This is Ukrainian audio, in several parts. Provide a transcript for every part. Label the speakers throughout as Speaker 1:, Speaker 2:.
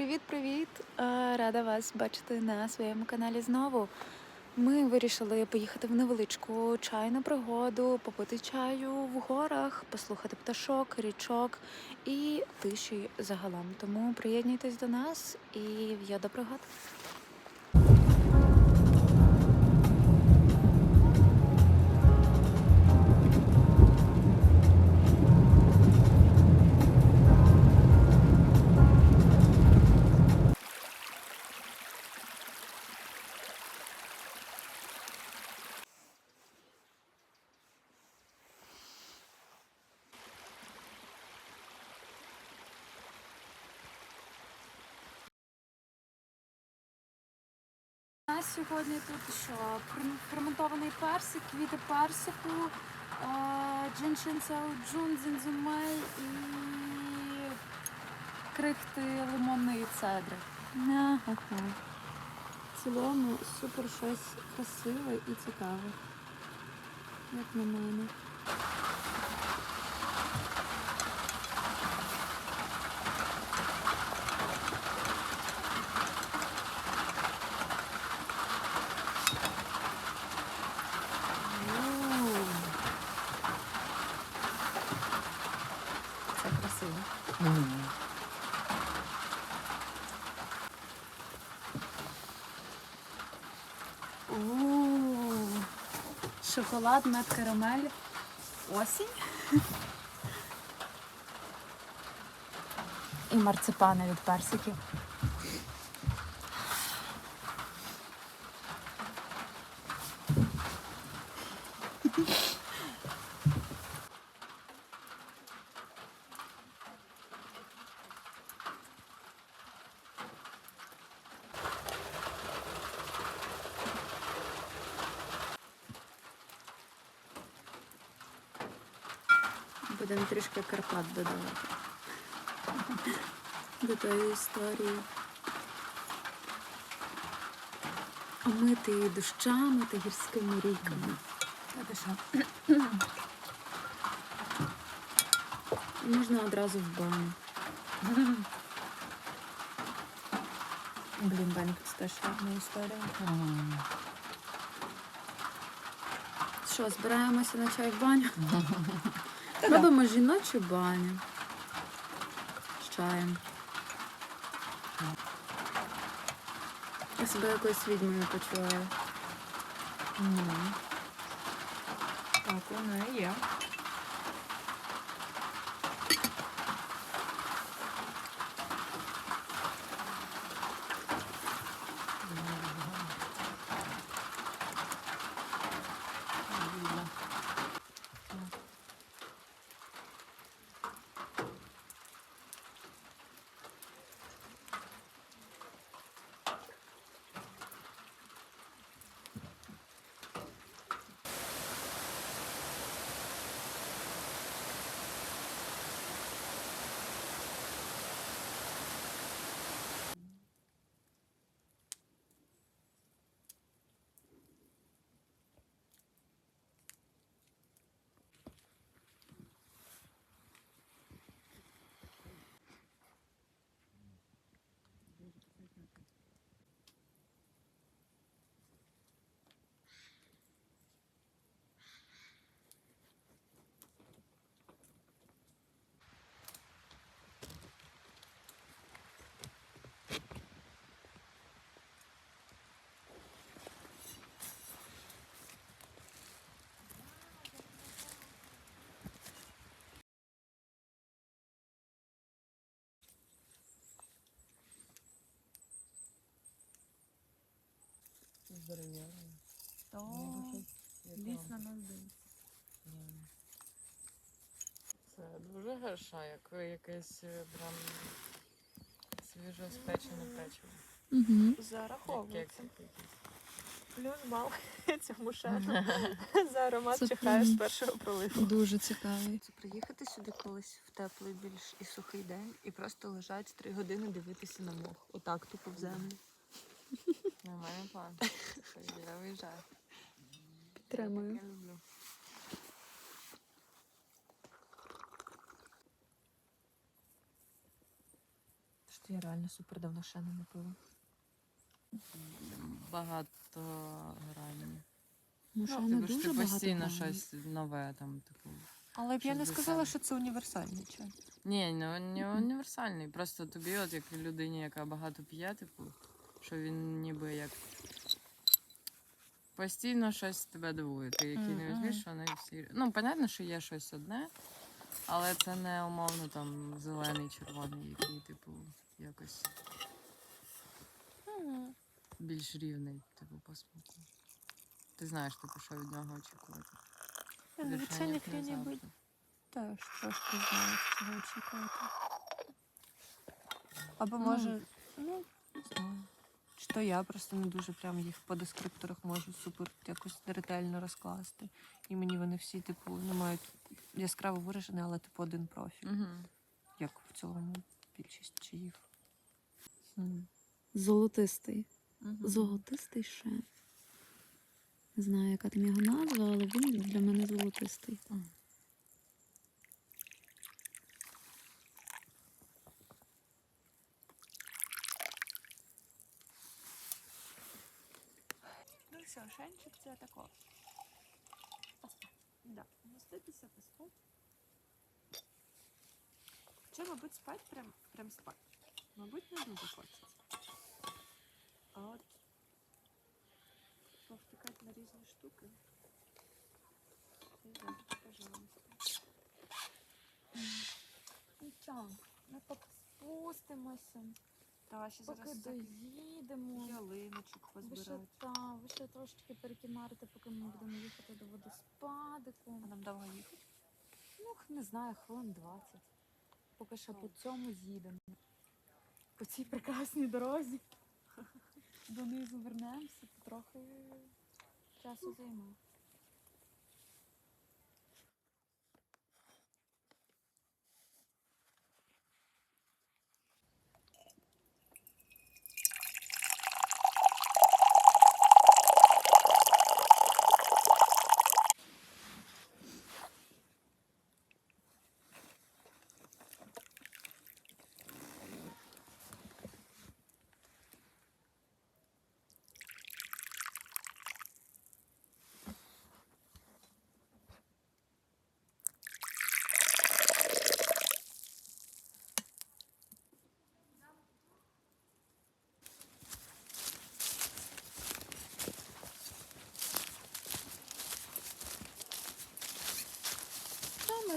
Speaker 1: Привіт-привіт! Е, Рада вас бачити на своєму каналі знову. Ми вирішили поїхати в невеличку чайну пригоду, попити чаю в горах, послухати пташок, річок і тиші загалом. Тому приєднуйтесь до нас і я до пригод. Нас сьогодні тут що? Ферментований персик, квіти персику, е, джиншин сяоджун, зінзумей і крихти лимонної цедри. Ага. В цілому супер щось красиве і цікаве. Як на мене. Шоколад, мед, карамель. Осінь. І марципани від персиків. Будемо трішки Карпат додавати. До тої історії. Омити її дощами та гірськими ріками. Та що? Можна одразу в баню. Блін, баня це теж гарна історія. Що, збираємося на чай в баню? Робимо жіночу баню. З чаєм. Я себе якоюсь відьмою почуваю.
Speaker 2: Так, вона і є. Дерев'яний.
Speaker 1: Ліс на нас дивиться.
Speaker 2: Це дуже гарша, як якесь е, прям свіжо спечене печиво.
Speaker 1: Угу.
Speaker 3: Зараховується. Плюс бал цьому шефу. За аромат
Speaker 1: Це
Speaker 3: чихає з першого проливу.
Speaker 1: Дуже цікавий.
Speaker 4: Це приїхати сюди колись в теплий більш і сухий день і просто лежать три години дивитися на мох. Отак тупо в землю.
Speaker 2: Нормальний план. Я виїжджаю.
Speaker 1: Підтримую.
Speaker 2: Я люблю.
Speaker 4: Що Я реально супер давно ще не пила.
Speaker 2: Багато грані.
Speaker 1: Ну, що
Speaker 2: Типу
Speaker 1: не
Speaker 2: ти
Speaker 1: дуже багато.
Speaker 2: постійно
Speaker 1: граю.
Speaker 2: щось нове там, типу.
Speaker 4: Але б я не
Speaker 2: 60.
Speaker 4: сказала, що це універсальний чай.
Speaker 2: Ні, ну не універсальний. Просто тобі, от як людині, яка багато п'є, типу, що він ніби як постійно щось тебе дивує. Ти який не
Speaker 4: Мгм.
Speaker 2: візьмеш, вони всі. Ну, понятно, що є щось одне, але це не умовно там зелений, червоний, який, типу, якось більш рівний, типу, по смаку. Ти знаєш, типу, що від нього очікувати. Ніж не
Speaker 4: ліній теж трошки знаю, чого очікувати. Або
Speaker 1: Ну.
Speaker 4: може, ну, не знаю. Чи то я просто не дуже прям їх по дескрипторах можу супер якось ретельно розкласти. І мені вони всі, типу, не мають яскраво виражені, але типу один профіль,
Speaker 2: Угу.
Speaker 4: як в цілому більшість. М.
Speaker 1: Золотистий.
Speaker 4: Мгм.
Speaker 1: Золотистий шеф. Не знаю, яка там його назва, але він для мене золотистий.
Speaker 3: Ну все, шенчик це тако. Да. Моститися, поспати. Хоча, мабуть, спать прям, прям спать. Мабуть, не дуже хочеться. А от повтикати на різні штуки. Не знаю, пожалуйста.
Speaker 1: Нічого, ми поки спустимося,
Speaker 3: Та ще зараз
Speaker 1: поки доїдемо.
Speaker 3: ялиночок
Speaker 1: Ви ще,
Speaker 3: позбирати.
Speaker 1: та, ви ще трошечки перекімарите, поки ми будемо їхати до водоспадику.
Speaker 3: А нам довго їхати?
Speaker 1: Ну, не знаю, хвилин 20. Поки ще по цьому їдемо. По цій прекрасній дорозі. Донизу вернемося, то трохи часу займе.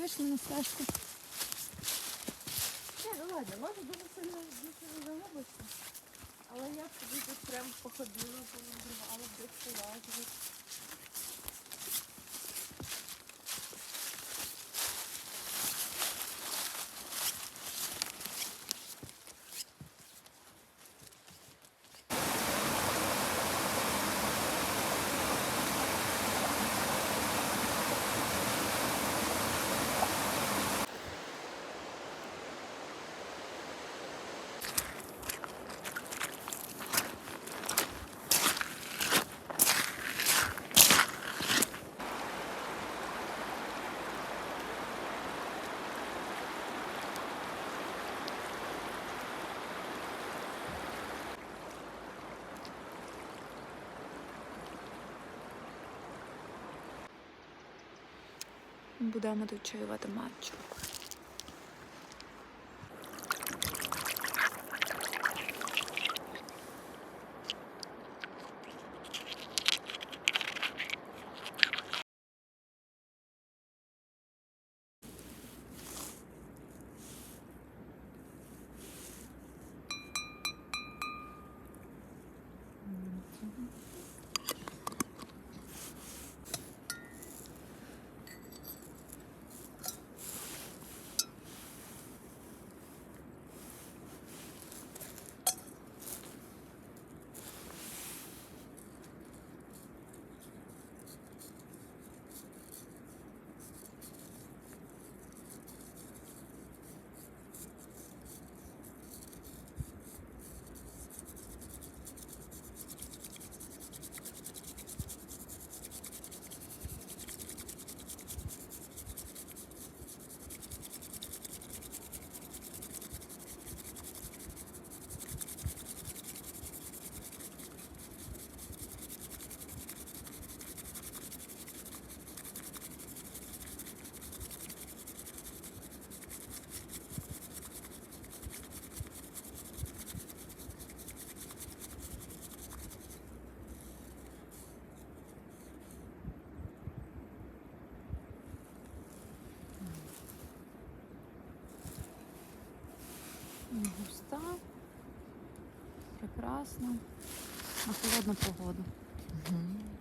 Speaker 1: Вийшли на стежку.
Speaker 3: Не, ну ладно, може дуже сильно дійсно не загубишся. Але я б тут прям походила, повибривала, десь полазила.
Speaker 1: Будемо тут густа, прекрасна, на холодну погоду.
Speaker 2: Угу.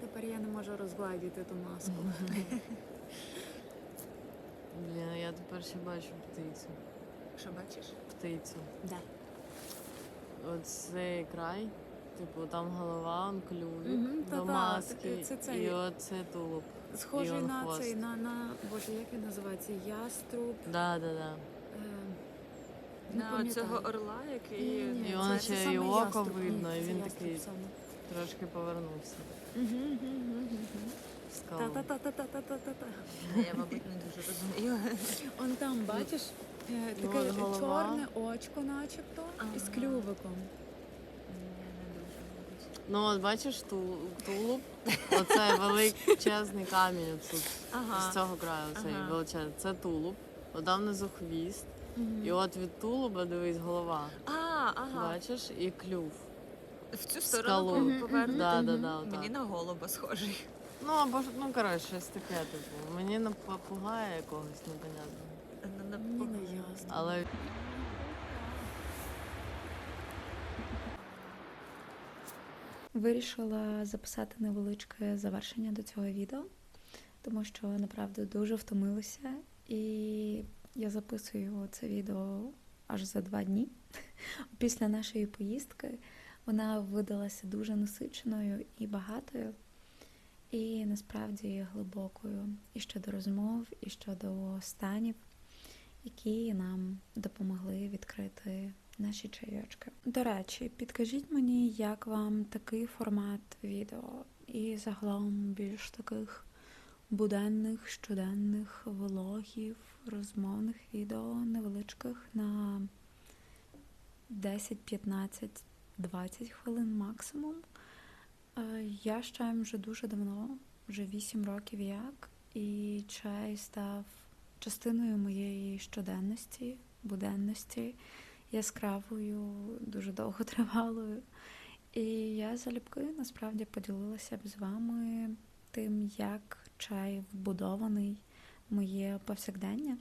Speaker 1: Тепер я не можу розгладіти ту маску.
Speaker 2: Блін, я тепер ще бачу птицю.
Speaker 1: Що бачиш?
Speaker 2: Птицю.
Speaker 1: Да.
Speaker 2: Оцей край, типу, там голова, он клювик
Speaker 1: Мгм,
Speaker 2: до маски.
Speaker 1: це- це-
Speaker 2: І оце тулуб.
Speaker 1: Схожий
Speaker 2: І он
Speaker 1: на
Speaker 2: хвост.
Speaker 1: цей, на, на боже, як він називається? Яструб.
Speaker 2: Да, да, да.
Speaker 1: Е, не
Speaker 4: На
Speaker 1: пам'ятаю.
Speaker 4: цього орла, який
Speaker 1: Ні-ні-ні,
Speaker 2: І
Speaker 1: це-
Speaker 2: воно
Speaker 1: це
Speaker 2: ще
Speaker 1: саме
Speaker 2: і око
Speaker 1: яструб.
Speaker 2: видно,
Speaker 1: Ні,
Speaker 2: і
Speaker 1: це
Speaker 2: він
Speaker 1: яструб
Speaker 2: такий
Speaker 1: саме.
Speaker 2: трошки повернувся
Speaker 1: Мгм, мгм, мгм, мгм.
Speaker 2: в скалу.
Speaker 1: Та-та-та-та-та-та-та-та.
Speaker 4: я, мабуть, не дуже розумію.
Speaker 1: Он там, бачиш, е, таке
Speaker 2: от голова.
Speaker 1: чорне очко начебто із
Speaker 4: Ага.
Speaker 1: клювиком.
Speaker 2: Ну от бачиш ту, тулуб, оцей величезний камінь тут
Speaker 4: Ага.
Speaker 2: з цього краю, цей
Speaker 4: Ага.
Speaker 2: величезний. Це тулуб, от там внизу хвіст. І от від тулуба дивись голова.
Speaker 4: А, ага.
Speaker 2: Бачиш, і клюв.
Speaker 4: В цю
Speaker 2: Скалу.
Speaker 4: сторону
Speaker 2: Мгм,
Speaker 4: повернути.
Speaker 2: Да, да, да, отак.
Speaker 4: Мені на голуба схожий.
Speaker 2: Ну або ж, ну коротше, щось таке, типу. Мені на попугая якогось непонятного.
Speaker 4: На- на-
Speaker 1: Мені не ясно.
Speaker 2: Але
Speaker 1: Вирішила записати невеличке завершення до цього відео, тому що направду дуже втомилася, і я записую це відео аж за два дні. Після нашої поїздки вона видалася дуже насиченою і багатою, і насправді глибокою і щодо розмов, і щодо станів, які нам допомогли відкрити наші чайочки. До речі, підкажіть мені, як вам такий формат відео, і загалом більш таких буденних, щоденних влогів, розмовних відео невеличких на 10, 15, 20 хвилин максимум. Е, Я з чаєм вже дуже давно, вже 8 років як, і чай став частиною моєї щоденності, буденності яскравою, дуже довготривалою. І я залюбки насправді поділилася б з вами тим, як чай вбудований в моє повсякдення.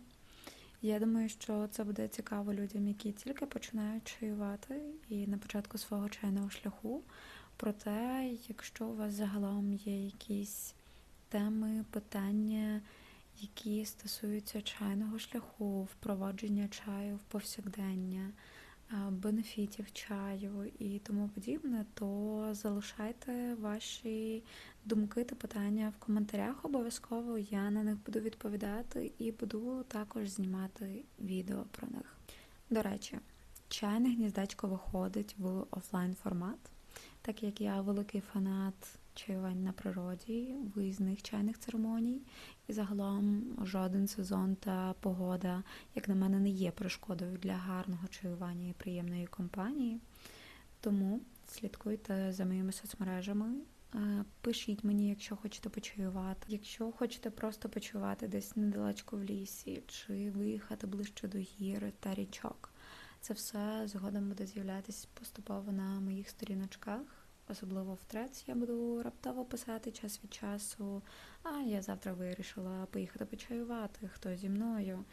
Speaker 1: Я думаю, що це буде цікаво людям, які тільки починають чаювати і на початку свого чайного шляху. Проте, якщо у вас загалом є якісь теми, питання, які стосуються чайного шляху, впровадження чаю в повсякдення, бенефітів чаю і тому подібне, то залишайте ваші думки та питання в коментарях. Обов'язково я на них буду відповідати і буду також знімати відео про них. До речі, чайне гніздечко виходить в офлайн формат, так як я великий фанат чаювань на природі, виїзних чайних церемоній. І загалом жоден сезон та погода, як на мене, не є перешкодою для гарного чаювання і приємної компанії. Тому слідкуйте за моїми соцмережами. е, Пишіть мені, якщо хочете почаювати. Якщо хочете просто почувати десь недалечко в лісі, чи виїхати ближче до гір та річок. Це все згодом буде з'являтися поступово на моїх сторіночках. Особливо в трец, я буду раптово писати час від часу. А я завтра вирішила поїхати почаювати, хто зі мною.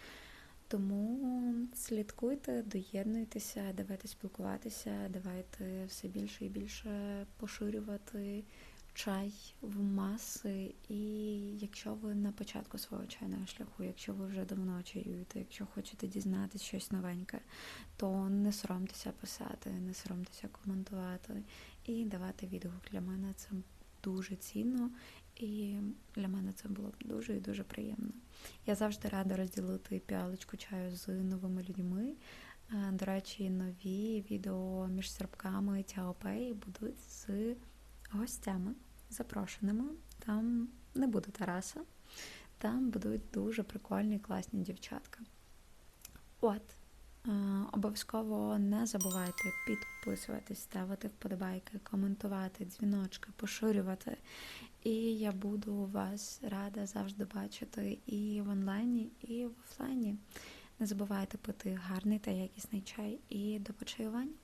Speaker 1: Тому слідкуйте, доєднуйтеся, давайте спілкуватися, давайте все більше і більше поширювати чай в маси. І якщо ви на початку свого чайного шляху, якщо ви вже давно чаюєте, якщо хочете дізнатися щось новеньке, то не соромтеся писати, не соромтеся коментувати і давати відгук. Для мене це дуже цінно, і для мене це було дуже і дуже приємно. Я завжди рада розділити піалочку чаю з новими людьми. Е, До речі, нові відео між серпками Тяопей будуть з гостями запрошеними. Там не буде Тараса, там будуть дуже прикольні, класні дівчатка. От. Е, Обов'язково не забувайте підписуватись, ставити вподобайки, коментувати, дзвіночки, поширювати. І я буду вас рада завжди бачити і в онлайні, і в офлайні. Не забувайте пити гарний та якісний чай і до почаювання.